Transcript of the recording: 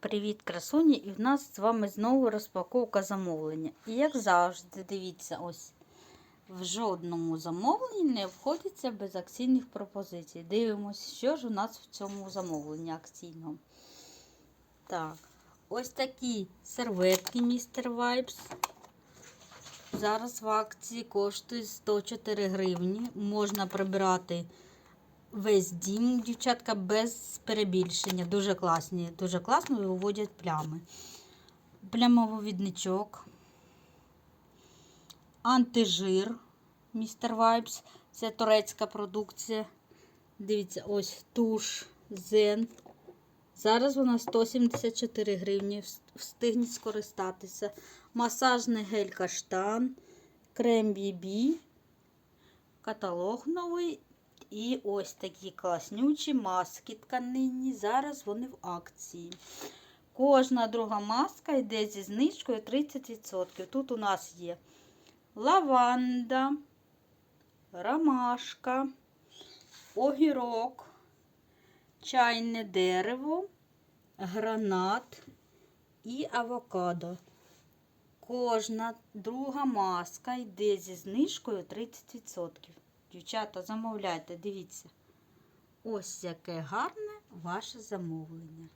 Привіт, красуні! І в нас з вами знову розпаковка замовлення. І як завжди, дивіться, ось в жодному замовленні не обходиться без акційних пропозицій. Дивимось, що ж у нас в цьому замовленні акційному. Так, ось такі серветки Mr. Vibes. Зараз в акції коштують 104 гривні. Можна прибирати весь дім, дівчатка, без перебільшення. Дуже класні, дуже класно виводять плями. Плямовивідничок. Антижир Mr. Vibes. Це турецька продукція. Дивіться, ось туш Зен. Зараз вона 174 гривні. Встигніть скористатися. Масажний гель каштан, крем BB, каталог новий. І ось такі класнючі маски тканинні. Зараз вони в акції. Кожна друга маска йде зі знижкою 30%. Тут у нас є лаванда, ромашка, огірок, чайне дерево, гранат і авокадо. Кожна друга маска йде зі знижкою 30%. Дівчата, замовляйте, дивіться. Ось яке гарне ваше замовлення.